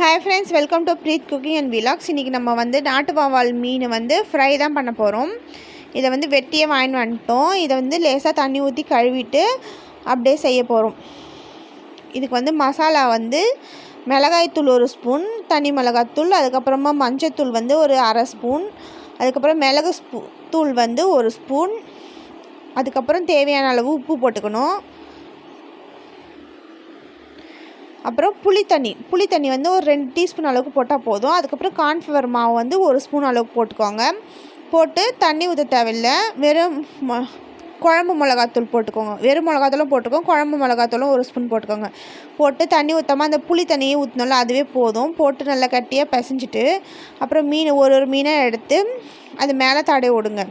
Hi friends welcome to Preeth cooking and vlogs இன்றைக்கி நம்ம வந்து நாட்டு வாவால் மீன் வந்து ஃப்ரை தான் பண்ண போகிறோம் இதை வந்து வெட்டியே வாங்கிட்டு வந்துட்டோம். இதை வந்து லேசாக தண்ணி ஊற்றி கழுவிட்டு அப்படியே செய்ய போகிறோம் இதுக்கு வந்து மசாலா வந்து மிளகாய்த்தூள் ஒரு ஸ்பூன் தனி மிளகாய்த்தூள் அதுக்கப்புறமா மஞ்சத்தூள் வந்து ஒரு அரை ஸ்பூன் அதுக்கப்புறம் மிளகு ஸ்பூ தூள் வந்து ஒரு ஸ்பூன் அதுக்கப்புறம் தேவையான அளவு உப்பு போட்டுக்கணும். அப்புறம் புளி தண்ணி. புளி தண்ணி வந்து ஒரு ரெண்டு டீஸ்பூன் அளவுக்கு போட்டால் போதும். அதுக்கப்புறம் கார்ன்ஃப்ளவர் மாவு வந்து ஒரு ஸ்பூன் அளவுக்கு போட்டுக்கோங்க. போட்டு தண்ணி ஊற்ற தேவையில்லை. வெறும் குழம்பு மிளகாத்தூள் போட்டுக்கோங்க. வெறும் மிளகாத்தூளும் போட்டுக்கோங்க. குழம்பு மிளகாத்தூளும் ஒரு ஸ்பூன் போட்டுக்கோங்க. போட்டு தண்ணி ஊற்றாமல் அந்த புளி தண்ணியை ஊற்றினோம்ல அதுவே போதும். போட்டு நல்லா கட்டியாக பிசைஞ்சிட்டு அப்புறம் மீன் ஒரு ஒரு மீனை எடுத்து அது மேலே தடவி விடுங்க.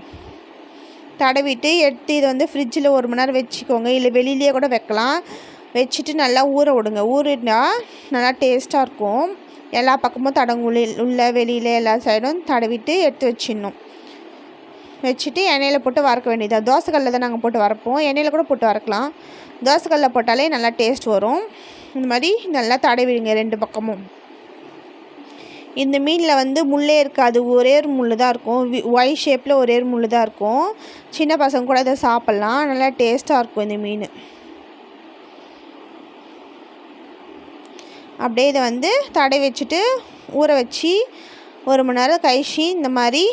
தடவிட்டு எடுத்து இதை வந்து ஃப்ரிட்ஜில் ஒரு மணி நேரம் வச்சுக்கோங்க. இல்லை வெளியிலேயே கூட வைக்கலாம். வச்சுட்டு நல்லா ஊற விடுங்க. ஊறினா நல்லா டேஸ்ட்டாக இருக்கும். எல்லா பக்கமும் தடங்குள்ள உள்ள வெளியில் எல்லா சைடும் தடவிட்டு எடுத்து வச்சிடணும். வச்சுட்டு எண்ணெயில் போட்டு வறுக்க வேண்டியது தோசைக்கல்லில் தான் நாங்கள் போட்டு வறுப்போம். எண்ணெயில் கூட போட்டு வறுக்கலாம். தோசைக்கல்லில் போட்டாலே நல்லா டேஸ்ட் வரும். இந்த மாதிரி நல்லா தடவிடுங்க ரெண்டு பக்கமும். இந்த மீனில் வந்து முள்ளே இருக்காது. ஒரே ஒரு முள் தான் இருக்கும். ஒய் ஷேப்பில் ஒரே ஒரு முள் தான் இருக்கும். சின்ன பசங்க கூட இதை சாப்பிட்லாம். நல்லா டேஸ்ட்டாக இருக்கும் இந்த மீன். அப்படியே இதை வந்து தடை வச்சுட்டு ஊற வச்சு ஒரு மணி நேரம் கழிச்சு இந்த மாதிரி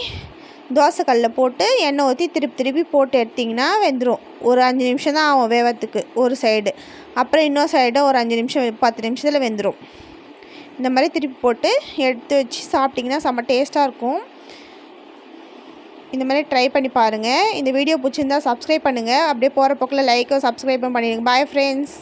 தோசைக்கல்லில் போட்டு எண்ணெய் ஊற்றி திருப்பி திருப்பி போட்டு எடுத்திங்கன்னா வெந்துடும் ஒரு அஞ்சு நிமிஷம் தான் ஆகும் வேவத்துக்கு ஒரு சைடு அப்புறம் இன்னொரு சைடு ஒரு அஞ்சு நிமிஷம் பத்து நிமிஷத்தில் வெந்துடும் இந்த மாதிரி திருப்பி போட்டு எடுத்து வச்சு சாப்பிட்டிங்கன்னா செம்ம டேஸ்ட்டாக இருக்கும். இந்த மாதிரி ட்ரை பண்ணி பாருங்கள் இந்த வீடியோ பிடிச்சிருந்தா சப்ஸ்கிரைப் பண்ணுங்கள் அப்படியே போகிற பக்கத்தில் லைக்கும் சப்ஸ்கிரைப்பும் பண்ணிடுங்க. Bye friends